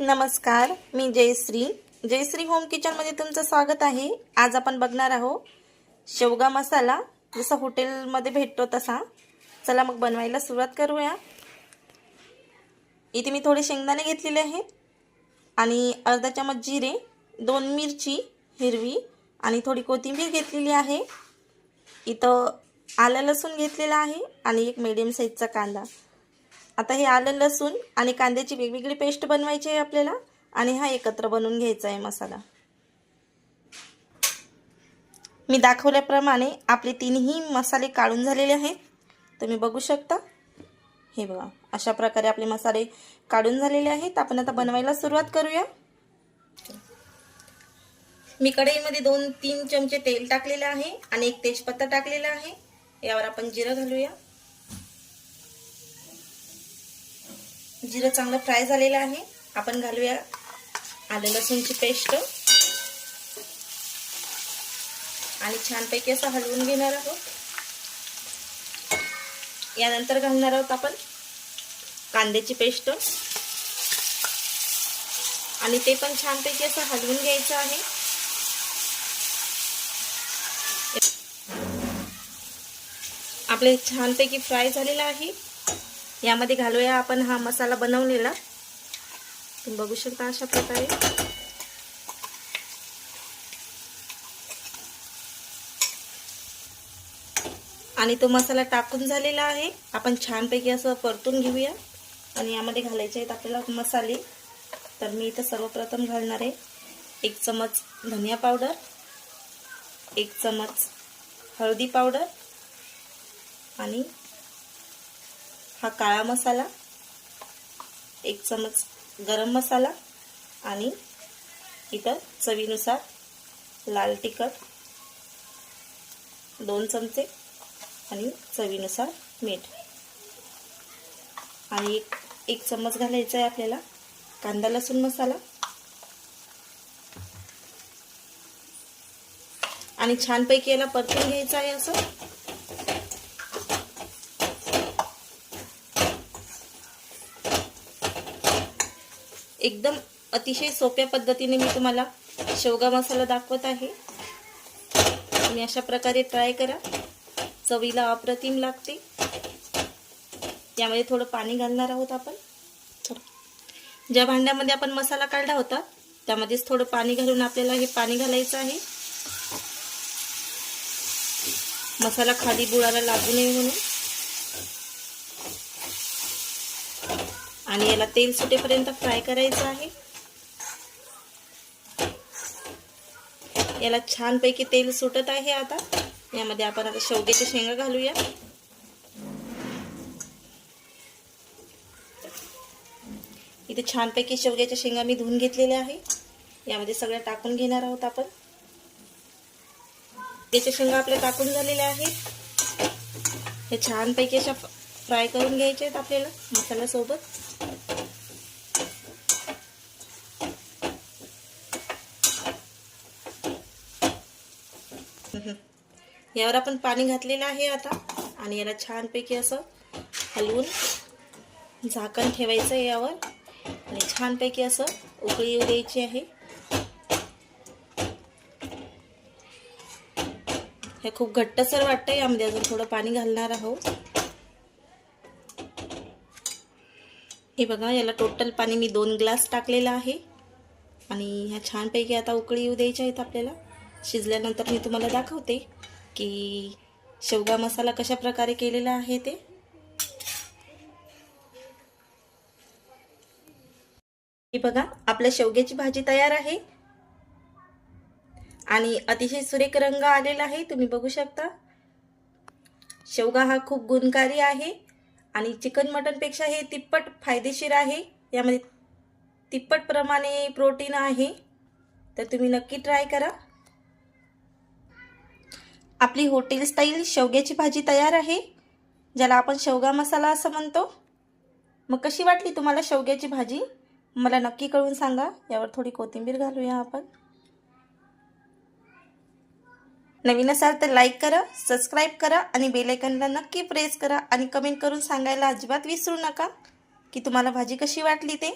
नमस्कार मी जयश्री. जयश्री होम किचनमध्ये तुमचं स्वागत आहे. आज आपण बघणार आहोत शेवगा मसाला. जसा हॉटेलमध्ये भेटतो तसा. चला मग बनवायला सुरुवात करूया. इथे मी थोडे शेंगदाणे घेतलेले आहेत. आणि अर्धा चमच जिरे दोन मिरची हिरवी आणि थोडी कोथिंबीर घेतलेली आहे. इथं आलं लसूण घेतलेलं आहे आणि एक मिडियम साईजचा कांदा. आता हे आलं लसूण आणि कांद्याची वेगवेगळी पेस्ट बनवायची आहे आपल्याला आणि हा एकत्र बनवून घ्यायचा आहे मसाला. मी दाखवल्याप्रमाणे आपले तिन्ही मसाले काढून झालेले आहेत. तुम्ही बघू शकता. हे बघा अशा प्रकारे आपले मसाले काढून झालेले आहेत. आपण आता बनवायला सुरुवात करूया. मी कढईमध्ये दोन तीन चमचे तेल टाकलेले आहे आणि एक तेजपत्ता टाकलेला आहे. यावर आपण जिरं घालूया. जिरं चांगलं फ्राय झालेलं आहे. आपण घालूया आलं लसूणची पेस्ट. आणि छानपैकी असं हलवून घेणार आहोत. यानंतर घालणार आहोत आपण कांद्याची पेस्ट. आणि ते पण छानपैकी असं हलवून घ्यायचं आहे. आपले छानपैकी फ्राय झालेलं आहे. यामध्ये घालूया आपण हा मसाला बनवलेला. तुम्ही बघू शकता अशा प्रकारे. आणि तो मसाला टाकून झालेला आहे. आपण छानपैकी असं परतून घेऊया. आणि यामध्ये घालायचे आहेत आपल्याला मसाले. तर मी इथं सर्वप्रथम घालणार आहे. एक चमच धनिया पावडर. एक चमच हळदी पावडर. आणि हा काळा मसाला एक चमच गरम मसाला आणि इथं चवीनुसार लाल तिखट दोन चमचे आणि चवीनुसार मीठ. आणि एक एक चम्मच घालायचा आहे आपल्याला कांदा लसूण मसाला. आणि छानपैकी याला परतून घ्यायचं आहे असं. एकदम अतिशय सोप्या पद्धतीने मी तुम्हाला शेवगा मसाला दाखवत आहे. तुम्ही अशा प्रकारे ट्राय करा. चवीला अप्रतिम लागते. यामध्ये थोडं पाणी घालणार आहोत आपण. ज्या भांड्यामध्ये आपण मसाला काढला होता त्यामध्येच थोडं पाणी घालून आपल्याला हे पाणी घालायचं आहे. मसाला खाली बुडाला लागू नये म्हणून. आणि याला तेल सुटेपर्यंत फ्राय करायचं आहे. याला छानपैकी तेल सुटत आहे आता. यामध्ये आपण आता शेवग्याच्या शेंगा घालूया. इथे छानपैकी शेवग्याच्या शेंगा मी धुवून घेतलेल्या आहे. यामध्ये सगळ्या टाकून घेणार आहोत आपण. त्याच्या शेंगा आपल्या टाकून झालेल्या आहेत. हे छानपैकी अशा फ्राय करून घ्यायचे आहेत आपल्याला मसाल्यासोबत. यावर आपण पाणी घातलेलं आहे आता. आणि याला छानपैकी असं हलवून झाकण ठेवायचं आहे यावर. आणि छानपैकी असं उकळी येऊ द्यायची आहे. हे खूप घट्टसर वाटतं यामध्ये अजून थोडं पाणी घालणार आहोत. हे बघा याला टोटल पाणी मी दोन ग्लास टाकलेलं आहे. आणि ह्या छानपैकी आता उकळी येऊ द्यायच्या आहेत आपल्याला. शिजल्यानंतर मी तुम्हाला दाखवते. की शेवगा मसाला कशा प्रकारे केलेला आहे ते? बघा आपल्या शेवग्याची भाजी तयार आहे. आणि अतिशय सुरेख रंग आलेला आहे तुम्ही बघू शकता. शेवगा हा खूप गुणकारी आहे आणि चिकन मटनपेक्षा हे तिप्पट फायदेशीर आहे. यामध्ये तिप्पट प्रमाणे प्रोटीन आहे. तर तुम्ही नक्की ट्राय करा. आपली हॉटेल स्टाईल शेवग्याची भाजी तयार आहे ज्याला आपण शेवगा मसाला असं म्हणतो. मग कशी वाटली तुम्हाला शेवग्याची भाजी? मला नक्की कळून सांगा. यावर थोडी कोथिंबीर घालूया आपण. नवीन असाल तर लाईक करा सबस्क्राईब करा आणि बेलायकनला नक्की प्रेस करा आणि कमेंट करून सांगायला अजिबात विसरू नका की तुम्हाला भाजी कशी वाटली ते.